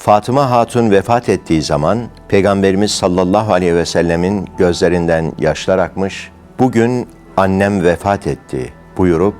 Fatıma Hatun vefat ettiği zaman Peygamberimiz sallallahu aleyhi ve sellemin gözlerinden yaşlar akmış. Bugün annem vefat etti buyurup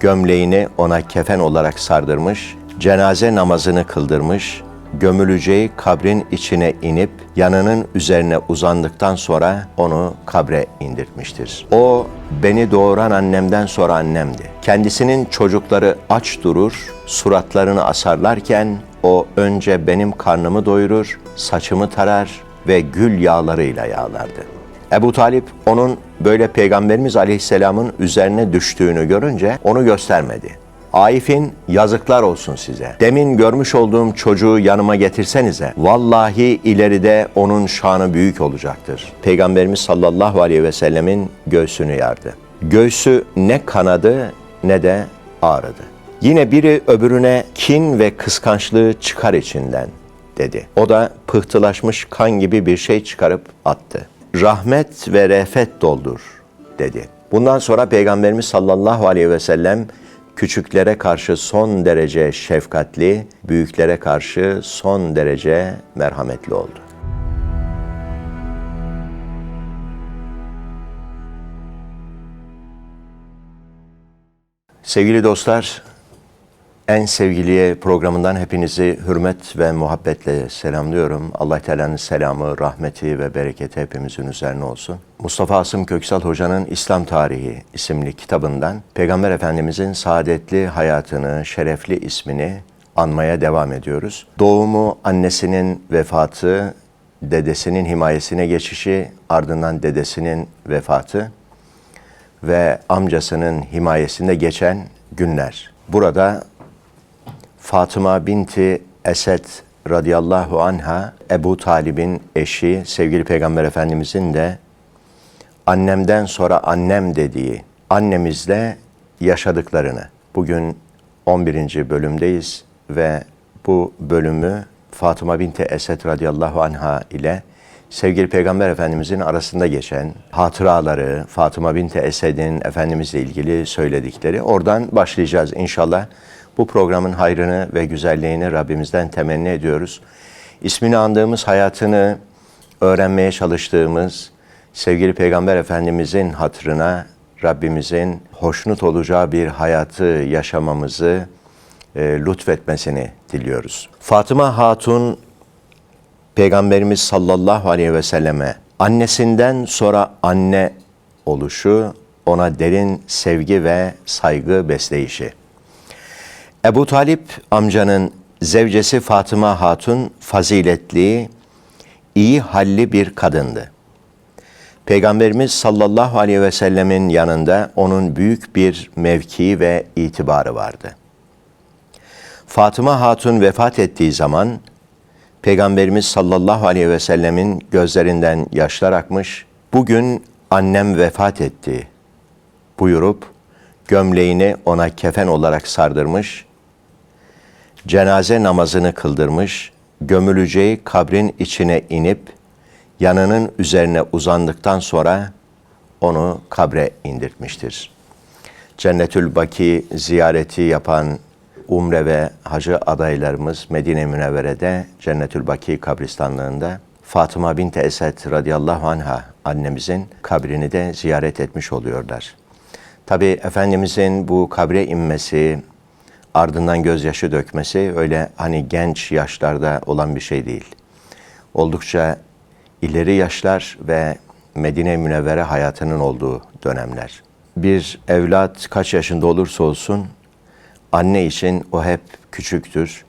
gömleğini ona kefen olarak sardırmış, cenaze namazını kıldırmış, gömüleceği kabrin içine inip yanının üzerine uzandıktan sonra onu kabre indirtmiştir. O beni doğuran annemden sonra annemdi. Kendisinin çocukları aç durur, suratlarını asarlarken o önce benim karnımı doyurur, saçımı tarar ve gül yağlarıyla yağlardı. Ebu Talip onun böyle Peygamberimiz Aleyhisselam'ın üzerine düştüğünü görünce onu göstermedi. Aif'in yazıklar olsun size. Demin görmüş olduğum çocuğu yanıma getirsenize. Vallahi ileride onun şanı büyük olacaktır. Peygamberimiz sallallahu aleyhi ve sellemin göğsünü yardı. Göğsü ne kanadı ne de ağrıdı. Yine biri öbürüne kin ve kıskançlığı çıkar içinden dedi. O da pıhtılaşmış kan gibi bir şey çıkarıp attı. Rahmet ve refet doldur dedi. Bundan sonra Peygamberimiz sallallahu aleyhi ve sellem küçüklere karşı son derece şefkatli, büyüklere karşı son derece merhametli oldu. Sevgili dostlar, en sevgili programından hepinizi hürmet ve muhabbetle selamlıyorum. Allah Teala'nın selamı, rahmeti ve bereketi hepimizin üzerine olsun. Mustafa Asım Köksal Hoca'nın İslam Tarihi isimli kitabından Peygamber Efendimizin saadetli hayatını, şerefli ismini anmaya devam ediyoruz. Doğumu, annesinin vefatı, dedesinin himayesine geçişi, ardından dedesinin vefatı ve amcasının himayesinde geçen günler. Burada Fatıma binti Esed radıyallahu anha Ebu Talib'in eşi sevgili Peygamber Efendimizin de annemden sonra annem dediği annemizle yaşadıklarını bugün 11. bölümdeyiz ve bu bölümü Fatıma binti Esed radıyallahu anha ile sevgili Peygamber Efendimizin arasında geçen hatıraları, Fatıma binti Esed'in Efendimizle ilgili söyledikleri oradan başlayacağız inşallah. Bu programın hayrını ve güzelliğini Rabbimizden temenni ediyoruz. İsmini andığımız hayatını öğrenmeye çalıştığımız sevgili Peygamber Efendimizin hatırına Rabbimizin hoşnut olacağı bir hayatı yaşamamızı e, lütfetmesini diliyoruz. Fatıma Hatun Peygamberimiz sallallahu aleyhi ve selleme annesinden sonra anne oluşu, ona derin sevgi ve saygı besleyişi. Ebu Talip amcanın zevcesi Fatıma Hatun faziletli, iyi halli bir kadındı. Peygamberimiz sallallahu aleyhi ve sellemin yanında onun büyük bir mevkii ve itibarı vardı. Fatıma Hatun vefat ettiği zaman Peygamberimiz sallallahu aleyhi ve sellemin gözlerinden yaşlar akmış. Bugün annem vefat etti buyurup gömleğini ona kefen olarak sardırmış cenaze namazını kıldırmış, gömüleceği kabrin içine inip yanının üzerine uzandıktan sonra onu kabre indirtmiştir. Cennetül Baki ziyareti yapan umre ve hacı adaylarımız Medine Münevvere'de Cennetül Baki kabristanlığında Fatıma binti Esed radıyallahu anha annemizin kabrini de ziyaret etmiş oluyorlar. Tabi Efendimizin bu kabre inmesi, ardından gözyaşı dökmesi öyle hani genç yaşlarda olan bir şey değil. Oldukça ileri yaşlar ve Medine Münevvere hayatının olduğu dönemler. Bir evlat kaç yaşında olursa olsun anne için o hep küçüktür.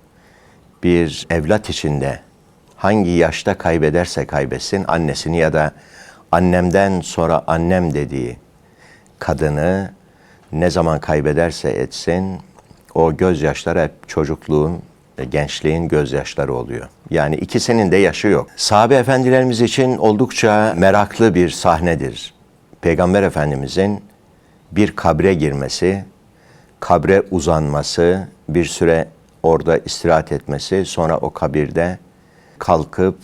Bir evlat için de hangi yaşta kaybederse kaybetsin annesini ya da annemden sonra annem dediği kadını ne zaman kaybederse etsin o gözyaşları hep çocukluğun, gençliğin gözyaşları oluyor. Yani ikisinin de yaşı yok. Sahabe efendilerimiz için oldukça meraklı bir sahnedir. Peygamber Efendimizin bir kabre girmesi, kabre uzanması, bir süre orada istirahat etmesi, sonra o kabirde kalkıp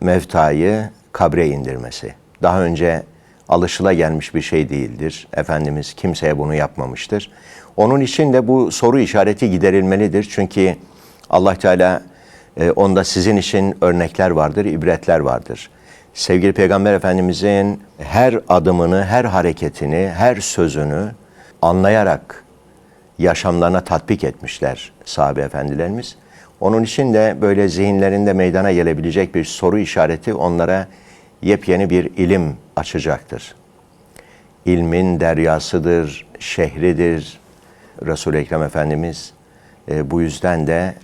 mevtayı kabre indirmesi. Daha önce alışıla gelmiş bir şey değildir. Efendimiz kimseye bunu yapmamıştır. Onun için de bu soru işareti giderilmelidir. Çünkü Allah Teala E, onda sizin için örnekler vardır, ibretler vardır. Sevgili Peygamber Efendimizin her adımını, her hareketini, her sözünü anlayarak yaşamlarına tatbik etmişler sahabe efendilerimiz. Onun için de böyle zihinlerinde meydana gelebilecek bir soru işareti onlara yepyeni bir ilim açacaktır. İlmin deryasıdır, şehridir. Resul-i Ekrem Efendimiz e, bu yüzden de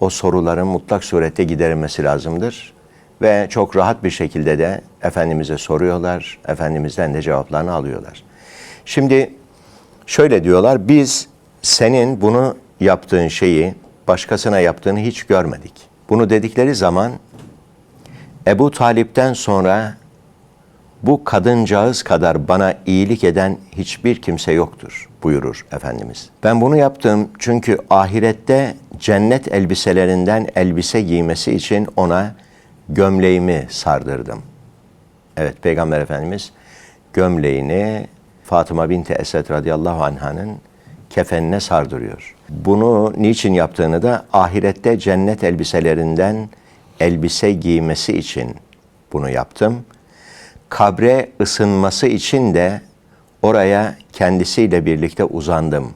o soruların mutlak surette giderilmesi lazımdır. Ve çok rahat bir şekilde de Efendimiz'e soruyorlar, Efendimiz'den de cevaplarını alıyorlar. Şimdi şöyle diyorlar, biz senin bunu yaptığın şeyi başkasına yaptığını hiç görmedik. Bunu dedikleri zaman Ebu Talip'ten sonra bu kadıncağız kadar bana iyilik eden hiçbir kimse yoktur buyurur Efendimiz. Ben bunu yaptım çünkü ahirette cennet elbiselerinden elbise giymesi için ona gömleğimi sardırdım. Evet Peygamber Efendimiz gömleğini Fatıma binti Esed radıyallahu anhanın kefenine sardırıyor. Bunu niçin yaptığını da ahirette cennet elbiselerinden elbise giymesi için bunu yaptım. Kabre ısınması için de oraya kendisiyle birlikte uzandım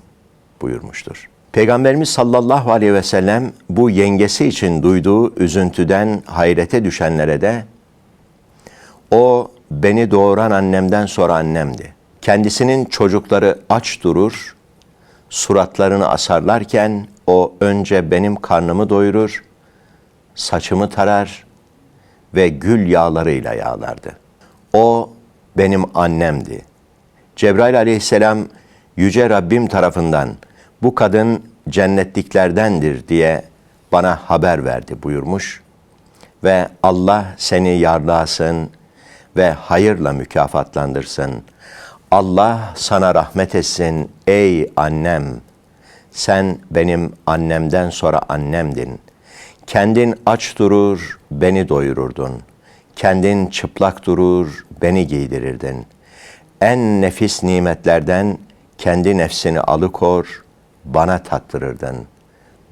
buyurmuştur. Peygamberimiz sallallahu aleyhi ve sellem bu yengesi için duyduğu üzüntüden hayrete düşenlere de o beni doğuran annemden sonra annemdi. Kendisinin çocukları aç durur, suratlarını asarlarken o önce benim karnımı doyurur, saçımı tarar ve gül yağlarıyla yağlardı. O benim annemdi. Cebrail aleyhisselam yüce Rabbim tarafından bu kadın cennetliklerdendir diye bana haber verdi buyurmuş ve Allah seni yarlasın ve hayırla mükafatlandırsın. Allah sana rahmet etsin ey annem. Sen benim annemden sonra annemdin. Kendin aç durur, beni doyururdun. Kendin çıplak durur, beni giydirirdin. En nefis nimetlerden kendi nefsini alıkor, bana tattırırdın.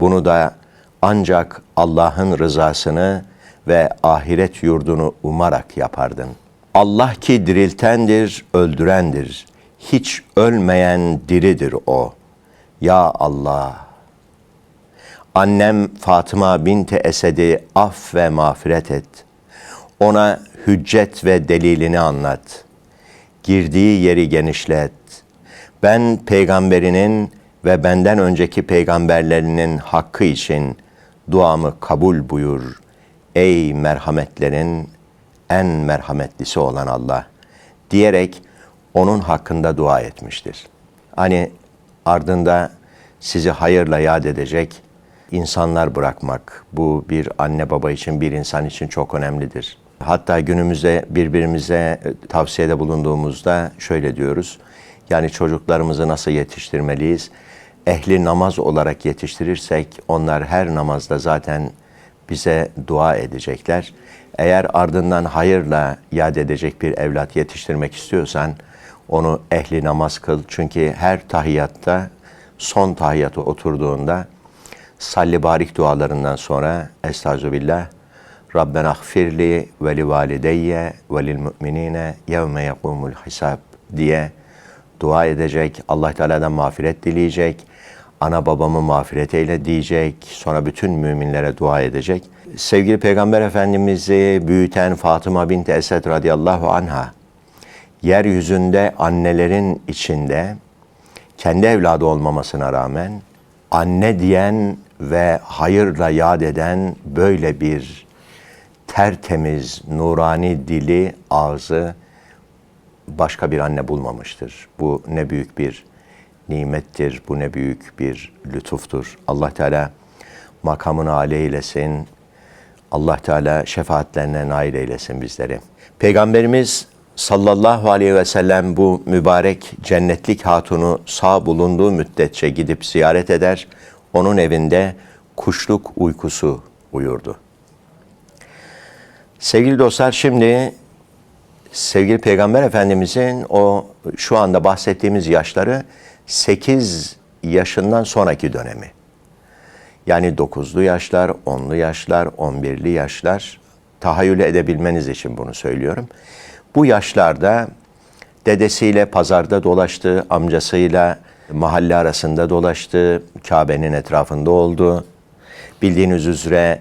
Bunu da ancak Allah'ın rızasını ve ahiret yurdunu umarak yapardın. Allah ki diriltendir, öldürendir. Hiç ölmeyen diridir o. Ya Allah! Annem Fatıma binti Esed'i af ve mağfiret et. Ona hüccet ve delilini anlat. Girdiği yeri genişlet. Ben peygamberinin ve benden önceki peygamberlerinin hakkı için duamı kabul buyur. Ey merhametlerin en merhametlisi olan Allah diyerek onun hakkında dua etmiştir. Hani ardında sizi hayırla yad edecek insanlar bırakmak bu bir anne baba için bir insan için çok önemlidir. Hatta günümüzde birbirimize tavsiyede bulunduğumuzda şöyle diyoruz. Yani çocuklarımızı nasıl yetiştirmeliyiz? Ehli namaz olarak yetiştirirsek onlar her namazda zaten bize dua edecekler. Eğer ardından hayırla yad edecek bir evlat yetiştirmek istiyorsan onu ehli namaz kıl. Çünkü her tahiyyatta son tahiyyatı oturduğunda salli barik dualarından sonra Estağfirullah Rabbena gfirli ve li valideyye ve lil mu'minine yevme yekumul hisab diye dua edecek. Allah Teala'dan mağfiret dileyecek. Ana babamı mağfiret eyle diyecek. Sonra bütün müminlere dua edecek. Sevgili Peygamber Efendimiz'i büyüten Fatıma binti Esed radıyallahu anha yeryüzünde annelerin içinde kendi evladı olmamasına rağmen anne diyen ve hayırla yad eden böyle bir tertemiz, nurani dili, ağzı başka bir anne bulmamıştır. Bu ne büyük bir nimettir, bu ne büyük bir lütuftur. Allah Teala makamını âli eylesin. Allah Teala şefaatlerine nail eylesin bizleri. Peygamberimiz sallallahu aleyhi ve sellem bu mübarek cennetlik hatunu sağ bulunduğu müddetçe gidip ziyaret eder. Onun evinde kuşluk uykusu uyurdu. Sevgili dostlar şimdi sevgili Peygamber Efendimizin o şu anda bahsettiğimiz yaşları 8 yaşından sonraki dönemi. Yani dokuzlu yaşlar, onlu yaşlar, on birli yaşlar tahayyül edebilmeniz için bunu söylüyorum. Bu yaşlarda dedesiyle pazarda dolaştı, amcasıyla mahalle arasında dolaştı, Kabe'nin etrafında oldu. Bildiğiniz üzere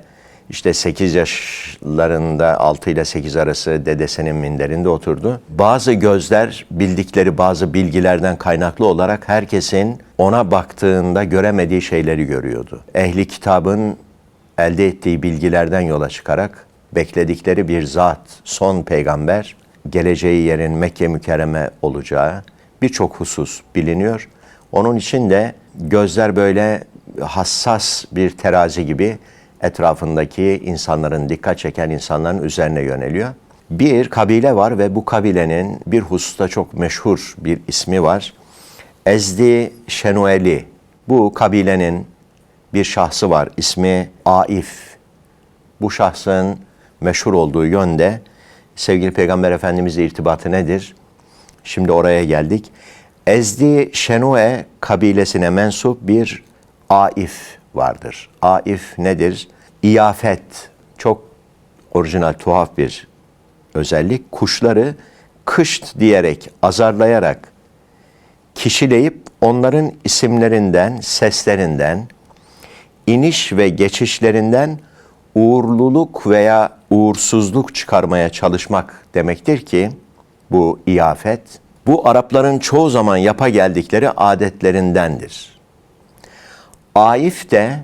işte 8 yaşlarında 6 ile 8 arası dedesinin minderinde oturdu. Bazı gözler bildikleri bazı bilgilerden kaynaklı olarak herkesin ona baktığında göremediği şeyleri görüyordu. Ehli kitabın elde ettiği bilgilerden yola çıkarak bekledikleri bir zat, son peygamber, geleceği yerin Mekke mükerreme olacağı birçok husus biliniyor. Onun için de gözler böyle hassas bir terazi gibi etrafındaki insanların, dikkat çeken insanların üzerine yöneliyor. Bir kabile var ve bu kabilenin bir hususta çok meşhur bir ismi var. Ezdi Şenueli. Bu kabilenin bir şahsı var. İsmi Aif. Bu şahsın meşhur olduğu yönde sevgili Peygamber Efendimizle irtibatı nedir? Şimdi oraya geldik. Ezdi Şenue kabilesine mensup bir Aif vardır. Aif nedir? İyafet. Çok orijinal, tuhaf bir özellik. Kuşları kışt diyerek, azarlayarak kişileyip onların isimlerinden, seslerinden, iniş ve geçişlerinden uğurluluk veya uğursuzluk çıkarmaya çalışmak demektir ki bu iyafet, bu Arapların çoğu zaman yapa geldikleri adetlerindendir. Aif de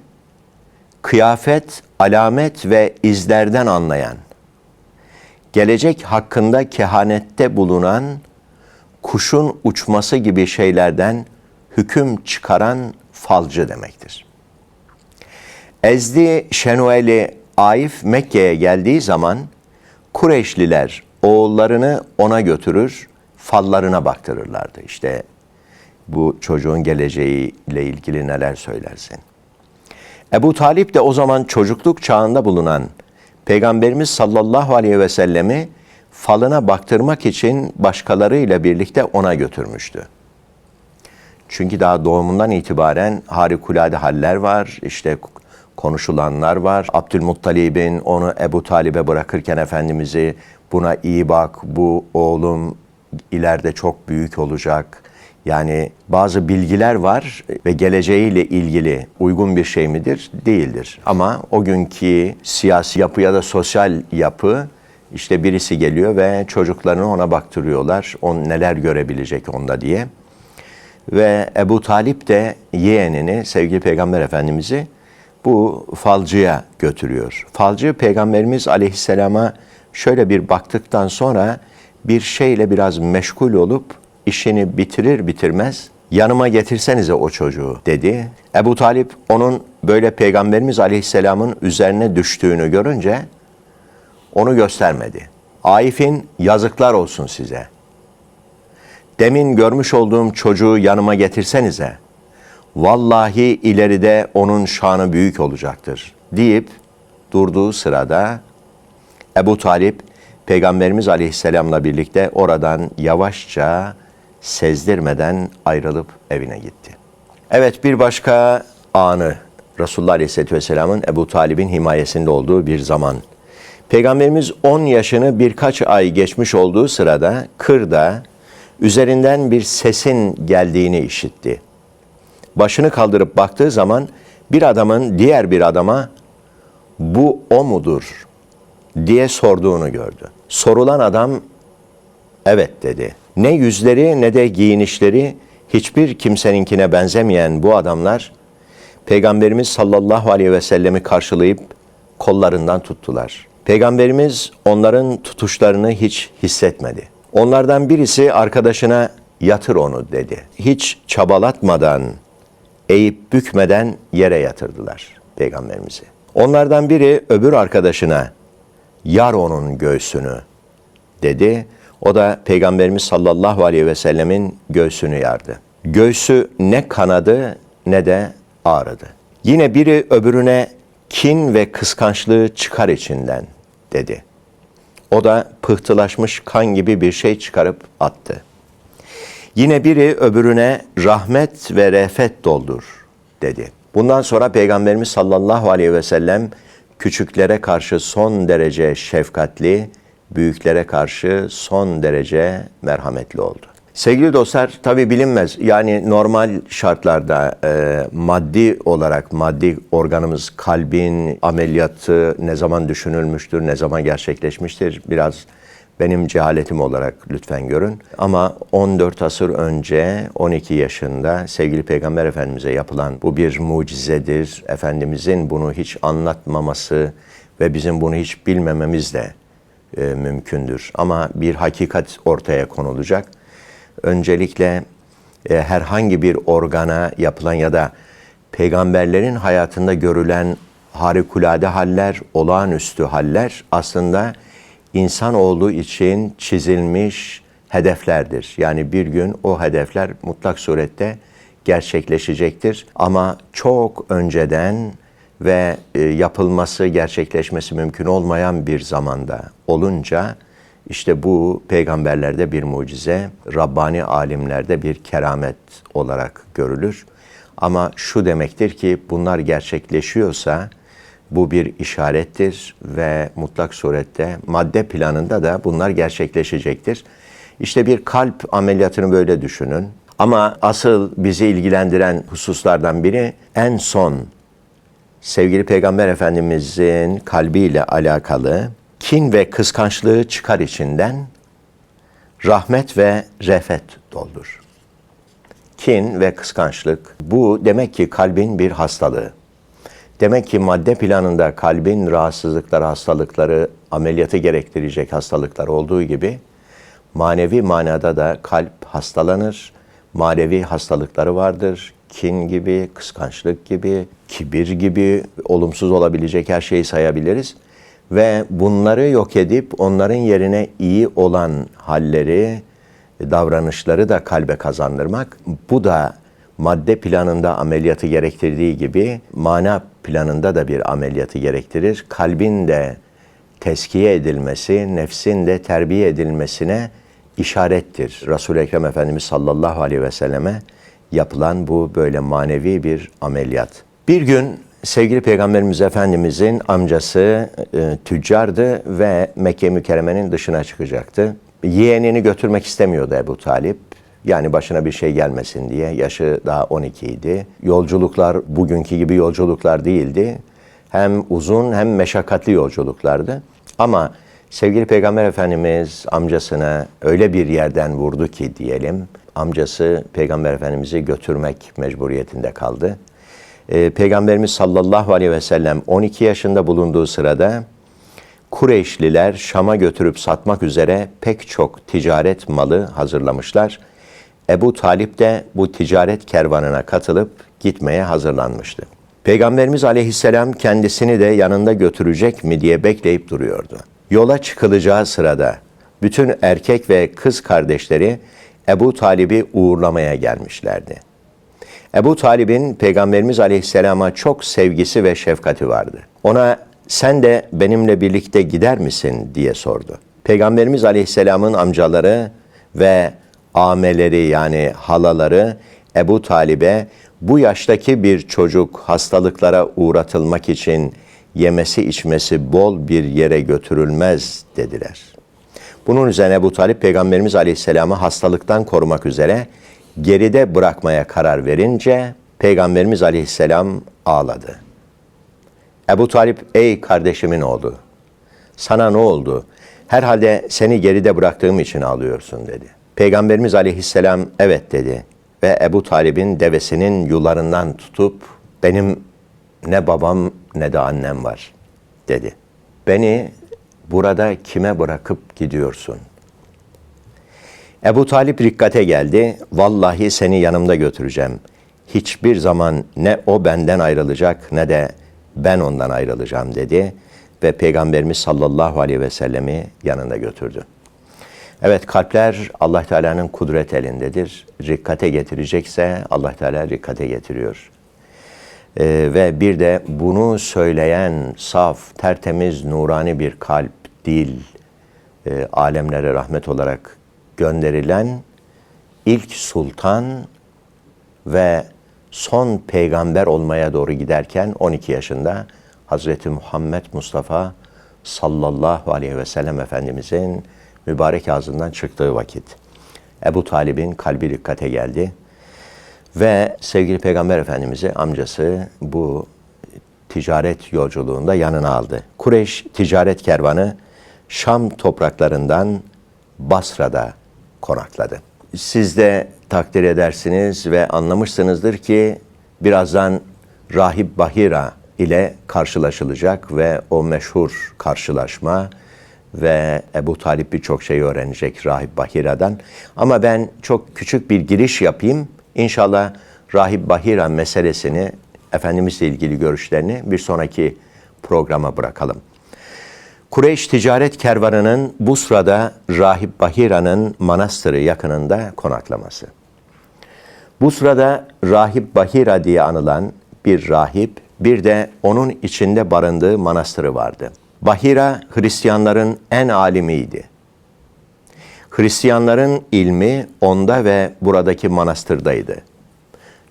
kıyafet, alamet ve izlerden anlayan, gelecek hakkında kehanette bulunan, kuşun uçması gibi şeylerden hüküm çıkaran falcı demektir. Ezdi Şenueli Aif Mekke'ye geldiği zaman Kureyşliler oğullarını ona götürür, fallarına baktırırlardı. İşte bu çocuğun geleceğiyle ilgili neler söylersin. Ebu Talip de o zaman çocukluk çağında bulunan Peygamberimiz sallallahu aleyhi ve sellemi falına baktırmak için başkalarıyla birlikte ona götürmüştü. Çünkü daha doğumundan itibaren harikulade haller var. İşte konuşulanlar var. Abdülmuttalib'in onu Ebu Talib'e bırakırken Efendimiz'i buna iyi bak, bu oğlum ileride çok büyük olacak. Yani bazı bilgiler var ve geleceğiyle ilgili uygun bir şey midir? Değildir. Ama o günkü siyasi yapı ya da sosyal yapı işte birisi geliyor ve çocuklarını ona baktırıyorlar. On neler görebilecek onda diye. Ve Ebu Talip de yeğenini sevgili Peygamber Efendimiz'i bu falcıya götürüyor. Falcı Peygamberimiz Aleyhisselam'a şöyle bir baktıktan sonra bir şeyle biraz meşgul olup işini bitirir bitirmez yanıma getirsenize o çocuğu dedi. Ebu Talip onun böyle Peygamberimiz Aleyhisselam'ın üzerine düştüğünü görünce onu göstermedi. Aif'in yazıklar olsun size. Demin görmüş olduğum çocuğu yanıma getirsenize. Vallahi ileride onun şanı büyük olacaktır deyip durduğu sırada Ebu Talip Peygamberimiz Aleyhisselam'la birlikte oradan yavaşça sezdirmeden ayrılıp evine gitti. Evet bir başka anı Resulullah Aleyhisselatü Vesselam'ın Ebu Talib'in himayesinde olduğu bir zaman. Peygamberimiz 10 yaşını birkaç ay geçmiş olduğu sırada kırda üzerinden bir sesin geldiğini işitti. Başını kaldırıp baktığı zaman bir adamın diğer bir adama bu o mudur diye sorduğunu gördü. Sorulan adam evet dedi. Ne yüzleri ne de giyinişleri hiçbir kimseninkine benzemeyen bu adamlar Peygamberimiz sallallahu aleyhi ve sellemi karşılayıp kollarından tuttular. Peygamberimiz onların tutuşlarını hiç hissetmedi. Onlardan birisi arkadaşına yatır onu dedi. Hiç çabalatmadan, eğip bükmeden yere yatırdılar Peygamberimizi. Onlardan biri öbür arkadaşına yar onun göğsünü dedi. O da Peygamberimiz sallallahu aleyhi ve sellemin göğsünü yardı. Göğsü ne kanadı ne de ağrıdı. Yine biri öbürüne kin ve kıskançlığı çıkar içinden dedi. O da pıhtılaşmış kan gibi bir şey çıkarıp attı. Yine biri öbürüne rahmet ve refet doldur dedi. Bundan sonra Peygamberimiz sallallahu aleyhi ve sellem küçüklere karşı son derece şefkatli, büyüklere karşı son derece merhametli oldu. Sevgili dostlar tabi bilinmez yani normal şartlarda e, maddi olarak maddi organımız kalbin ameliyatı ne zaman düşünülmüştür, ne zaman gerçekleşmiştir biraz benim cehaletim olarak lütfen görün. Ama 14 asır önce 12 yaşında sevgili Peygamber Efendimiz'e yapılan bu bir mucizedir. Efendimizin bunu hiç anlatmaması ve bizim bunu hiç bilmememiz de e, mümkündür. Ama bir hakikat ortaya konulacak. Öncelikle e, herhangi bir organa yapılan ya da peygamberlerin hayatında görülen harikulade haller, olağanüstü haller aslında insan olduğu için çizilmiş hedeflerdir. Yani bir gün o hedefler mutlak surette gerçekleşecektir. Ama çok önceden ve e, yapılması, gerçekleşmesi mümkün olmayan bir zamanda olunca işte bu peygamberlerde bir mucize, Rabbani alimlerde bir keramet olarak görülür. Ama şu demektir ki bunlar gerçekleşiyorsa bu bir işarettir ve mutlak surette madde planında da bunlar gerçekleşecektir. İşte bir kalp ameliyatını böyle düşünün. Ama asıl bizi ilgilendiren hususlardan biri en son sevgili Peygamber Efendimizin kalbiyle alakalı kin ve kıskançlığı çıkar içinden rahmet ve refet doldur. Kin ve kıskançlık bu demek ki kalbin bir hastalığı. Demek ki madde planında kalbin rahatsızlıkları, hastalıkları, ameliyatı gerektirecek hastalıklar olduğu gibi manevi manada da kalp hastalanır. Manevi hastalıkları vardır. Kin gibi, kıskançlık gibi, kibir gibi olumsuz olabilecek her şeyi sayabiliriz. Ve bunları yok edip onların yerine iyi olan halleri, davranışları da kalbe kazandırmak. Bu da madde planında ameliyatı gerektirdiği gibi mana planında da bir ameliyatı gerektirir. Kalbin de teskiye edilmesi, nefsin de terbiye edilmesine işarettir. Resul-i Ekrem Efendimiz sallallahu aleyhi ve selleme yapılan bu böyle manevi bir ameliyat. Bir gün sevgili Peygamberimiz Efendimizin amcası e, tüccardı ve Mekke mükerremenin dışına çıkacaktı. Yeğenini götürmek istemiyordu Ebu Talip. Yani başına bir şey gelmesin diye. Yaşı daha 12 idi. Yolculuklar bugünkü gibi yolculuklar değildi. Hem uzun hem meşakkatli yolculuklardı. Ama sevgili Peygamber Efendimiz amcasına öyle bir yerden vurdu ki diyelim. Amcası Peygamber Efendimiz'i götürmek mecburiyetinde kaldı. Ee, Peygamberimiz sallallahu aleyhi ve sellem 12 yaşında bulunduğu sırada Kureyşliler Şam'a götürüp satmak üzere pek çok ticaret malı hazırlamışlar. Ebu Talip de bu ticaret kervanına katılıp gitmeye hazırlanmıştı. Peygamberimiz aleyhisselam kendisini de yanında götürecek mi diye bekleyip duruyordu. Yola çıkılacağı sırada bütün erkek ve kız kardeşleri Ebu Talib'i uğurlamaya gelmişlerdi. Ebu Talib'in Peygamberimiz aleyhisselama çok sevgisi ve şefkati vardı. Ona sen de benimle birlikte gider misin diye sordu. Peygamberimiz aleyhisselamın amcaları ve ameleri yani halaları Ebu Talib'e bu yaştaki bir çocuk hastalıklara uğratılmak için yemesi içmesi bol bir yere götürülmez dediler. Bunun üzerine Ebu Talip Peygamberimiz Aleyhisselam'ı hastalıktan korumak üzere geride bırakmaya karar verince Peygamberimiz Aleyhisselam ağladı. Ebu Talip ey kardeşimin oğlu sana ne oldu? Herhalde seni geride bıraktığım için ağlıyorsun dedi. Peygamberimiz aleyhisselam evet dedi ve Ebu Talib'in devesinin yularından tutup benim ne babam ne de annem var dedi. Beni burada kime bırakıp gidiyorsun? Ebu Talip rikkate geldi. Vallahi seni yanımda götüreceğim. Hiçbir zaman ne o benden ayrılacak ne de ben ondan ayrılacağım dedi ve Peygamberimiz sallallahu aleyhi ve sellemi yanında götürdü. Evet kalpler Allah Teala'nın kudret elindedir. Rikkate getirecekse Allah Teala rikkate getiriyor. Ee, ve bir de bunu söyleyen saf, tertemiz, nurani bir kalp, dil, e, alemlere rahmet olarak gönderilen ilk sultan ve son peygamber olmaya doğru giderken 12 yaşında Hazreti Muhammed Mustafa sallallahu aleyhi ve sellem Efendimizin mübarek ağzından çıktığı vakit. Ebu Talib'in kalbi dikkate geldi. Ve sevgili Peygamber Efendimiz'i amcası bu ticaret yolculuğunda yanına aldı. Kureyş ticaret kervanı Şam topraklarından Basra'da konakladı. Siz de takdir edersiniz ve anlamışsınızdır ki birazdan Rahip Bahira ile karşılaşılacak ve o meşhur karşılaşma ve Ebu Talip birçok şey öğrenecek Rahip Bahira'dan. Ama ben çok küçük bir giriş yapayım. İnşallah Rahip Bahira meselesini, Efendimizle ilgili görüşlerini bir sonraki programa bırakalım. Kureyş ticaret kervanının bu sırada Rahip Bahira'nın manastırı yakınında konaklaması. Bu sırada Rahip Bahira diye anılan bir rahip, bir de onun içinde barındığı manastırı vardı. Bahira Hristiyanların en alimiydi. Hristiyanların ilmi onda ve buradaki manastırdaydı.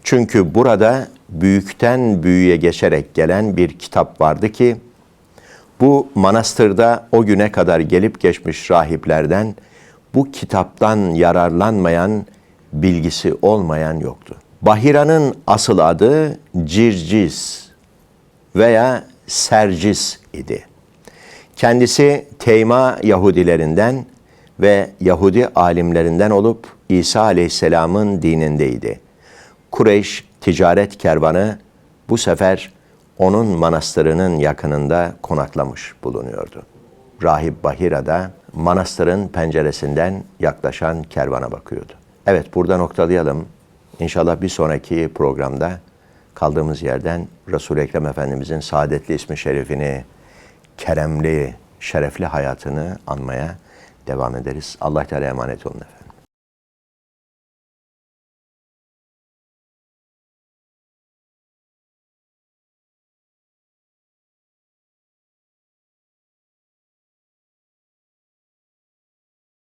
Çünkü burada büyükten büyüğe geçerek gelen bir kitap vardı ki bu manastırda o güne kadar gelip geçmiş rahiplerden bu kitaptan yararlanmayan, bilgisi olmayan yoktu. Bahira'nın asıl adı Circis veya Sercis idi. Kendisi Teyma Yahudilerinden ve Yahudi alimlerinden olup İsa Aleyhisselam'ın dinindeydi. Kureyş ticaret kervanı bu sefer onun manastırının yakınında konaklamış bulunuyordu. Rahip Bahira da manastırın penceresinden yaklaşan kervana bakıyordu. Evet burada noktalayalım. İnşallah bir sonraki programda kaldığımız yerden Resul-i Ekrem Efendimizin saadetli ismi şerifini, keremli, şerefli hayatını anmaya devam ederiz. Allah Teala emanet olun efendim.